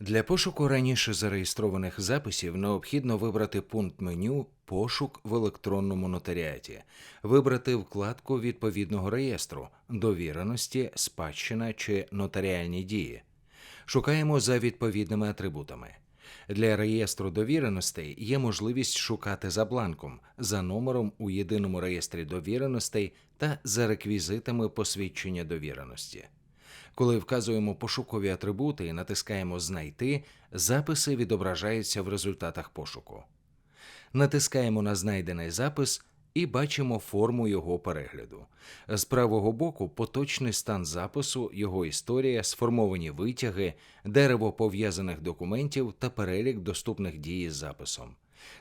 Для пошуку раніше зареєстрованих записів необхідно вибрати пункт меню Пошук в електронному нотаріаті, вибрати вкладку відповідного реєстру довіреності, спадщина чи нотаріальні дії. Шукаємо за відповідними атрибутами. Для реєстру довіреностей є можливість шукати за бланком, за номером у єдиному реєстрі довіреностей та за реквізитами посвідчення довіреності. Коли вказуємо пошукові атрибути і натискаємо Знайти, записи відображаються в результатах пошуку. Натискаємо на знайдений запис і бачимо форму його перегляду. З правого боку поточний стан запису, його історія, сформовані витяги, дерево пов'язаних документів та перелік доступних дій з записом.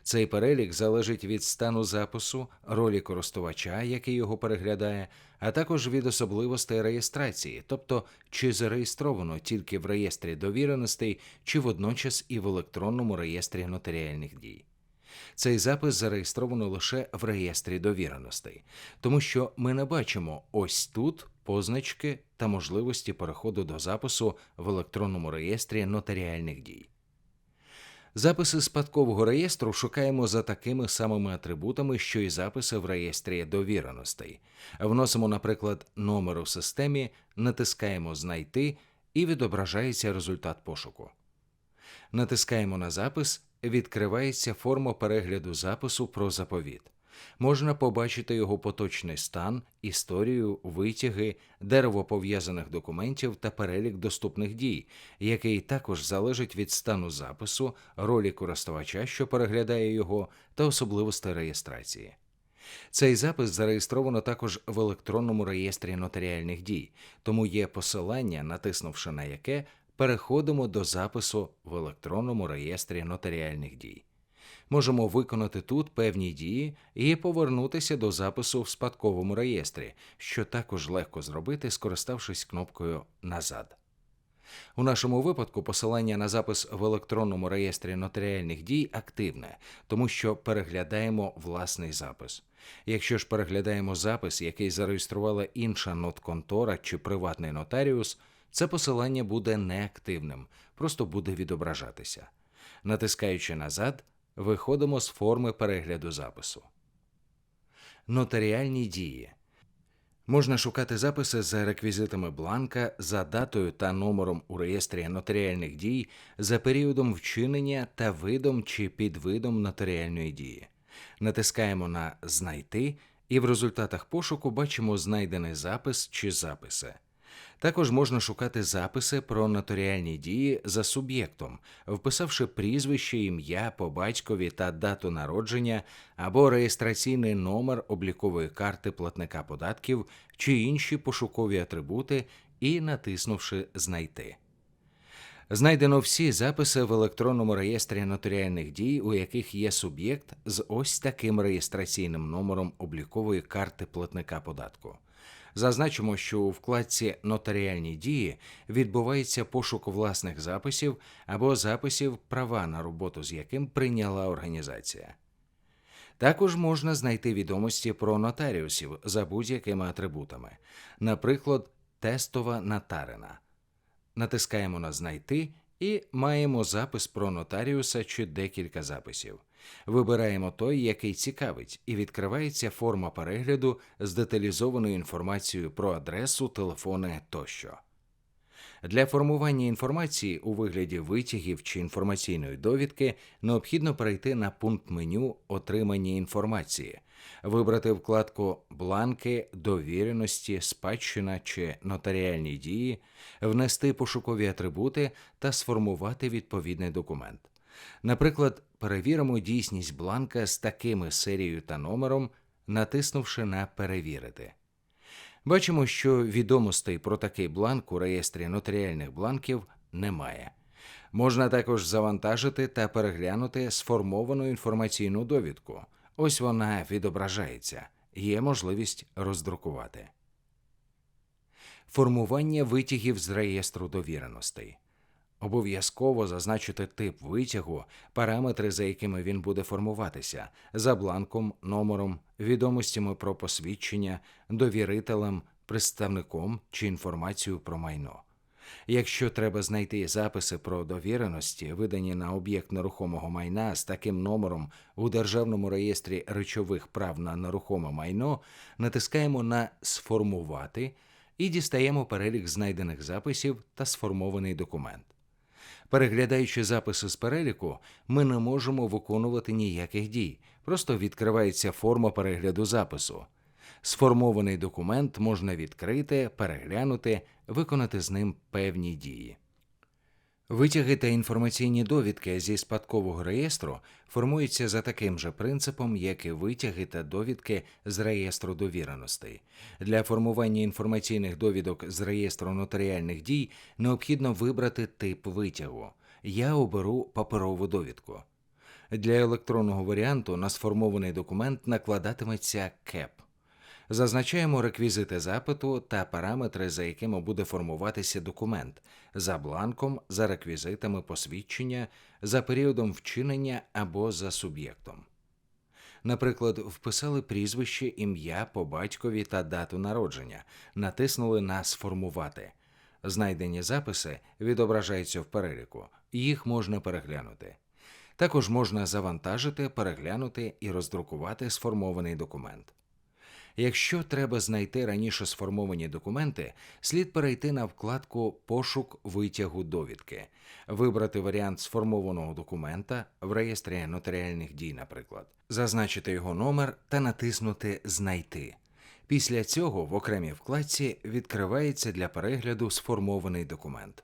Цей перелік залежить від стану запису, ролі користувача, який його переглядає, а також від особливостей реєстрації, тобто чи зареєстровано тільки в реєстрі довіреностей, чи водночас і в електронному реєстрі нотаріальних дій. Цей запис зареєстровано лише в реєстрі довіреностей, тому що ми не бачимо ось тут позначки та можливості переходу до запису в електронному реєстрі нотаріальних дій. Записи спадкового реєстру шукаємо за такими самими атрибутами, що й записи в реєстрі довіреностей. Вносимо, наприклад, номер у системі, натискаємо Знайти і відображається результат пошуку. Натискаємо на запис, відкривається форма перегляду запису про заповіт. Можна побачити його поточний стан, історію, витяги, дерево пов'язаних документів та перелік доступних дій, який також залежить від стану запису, ролі користувача, що переглядає його, та особливостей реєстрації. Цей запис зареєстровано також в електронному реєстрі нотаріальних дій, тому є посилання, натиснувши на яке переходимо до запису в електронному реєстрі нотаріальних дій. Можемо виконати тут певні дії і повернутися до запису в спадковому реєстрі, що також легко зробити, скориставшись кнопкою Назад. У нашому випадку посилання на запис в електронному реєстрі нотаріальних дій активне, тому що переглядаємо власний запис. Якщо ж переглядаємо запис, який зареєструвала інша нотконтора чи приватний нотаріус, це посилання буде неактивним, просто буде відображатися. Натискаючи назад, виходимо з форми перегляду запису. Нотаріальні дії. Можна шукати записи за реквізитами бланка, за датою та номером у реєстрі нотаріальних дій, за періодом вчинення та видом чи підвидом нотаріальної дії. Натискаємо на Знайти і в результатах пошуку бачимо знайдений запис чи записи. Також можна шукати записи про нотаріальні дії за суб'єктом, вписавши прізвище, ім'я по батькові та дату народження або реєстраційний номер облікової карти платника податків чи інші пошукові атрибути і натиснувши Знайти. Знайдено всі записи в електронному реєстрі нотаріальних дій, у яких є суб'єкт з ось таким реєстраційним номером облікової карти платника податку. Зазначимо, що у вкладці Нотаріальні дії відбувається пошук власних записів або записів, права на роботу з яким прийняла організація. Також можна знайти відомості про нотаріусів за будь-якими атрибутами, наприклад, тестова нотарина. Натискаємо на Знайти і маємо запис про нотаріуса чи декілька записів. Вибираємо той, який цікавить, і відкривається форма перегляду з деталізованою інформацією про адресу, телефони тощо. Для формування інформації у вигляді витягів чи інформаційної довідки необхідно перейти на пункт меню Отримання інформації, вибрати вкладку Бланки, довіреності, спадщина чи нотаріальні дії, внести пошукові атрибути та сформувати відповідний документ. Наприклад, перевіримо дійсність бланка з такими серією та номером, натиснувши на Перевірити. Бачимо, що відомостей про такий бланк у реєстрі нотаріальних бланків немає. Можна також завантажити та переглянути сформовану інформаційну довідку. Ось вона відображається, є можливість роздрукувати. Формування витягів з реєстру довіреностей. Обов'язково зазначити тип витягу, параметри, за якими він буде формуватися, за бланком, номером, відомостями про посвідчення, довірителем, представником чи інформацією про майно. Якщо треба знайти записи про довіреності, видані на об'єкт нерухомого майна з таким номером у Державному реєстрі речових прав на нерухоме майно, натискаємо на Сформувати і дістаємо перелік знайдених записів та сформований документ. Переглядаючи записи з переліку, ми не можемо виконувати ніяких дій, просто відкривається форма перегляду запису. Сформований документ можна відкрити, переглянути, виконати з ним певні дії. Витяги та інформаційні довідки зі спадкового реєстру формуються за таким же принципом, як і витяги та довідки з реєстру довіреностей. Для формування інформаційних довідок з реєстру нотаріальних дій необхідно вибрати тип витягу. Я оберу паперову довідку. Для електронного варіанту на сформований документ накладатиметься КЕП. Зазначаємо реквізити запиту та параметри, за якими буде формуватися документ за бланком, за реквізитами посвідчення, за періодом вчинення або за суб'єктом. Наприклад, вписали прізвище, ім'я по батькові та дату народження, натиснули на Сформувати. Знайдені записи відображаються в переліку, їх можна переглянути. Також можна завантажити, переглянути і роздрукувати сформований документ. Якщо треба знайти раніше сформовані документи, слід перейти на вкладку Пошук витягу довідки, вибрати варіант сформованого документа в реєстрі нотаріальних дій, наприклад, зазначити його номер та натиснути Знайти. Після цього в окремій вкладці відкривається для перегляду сформований документ.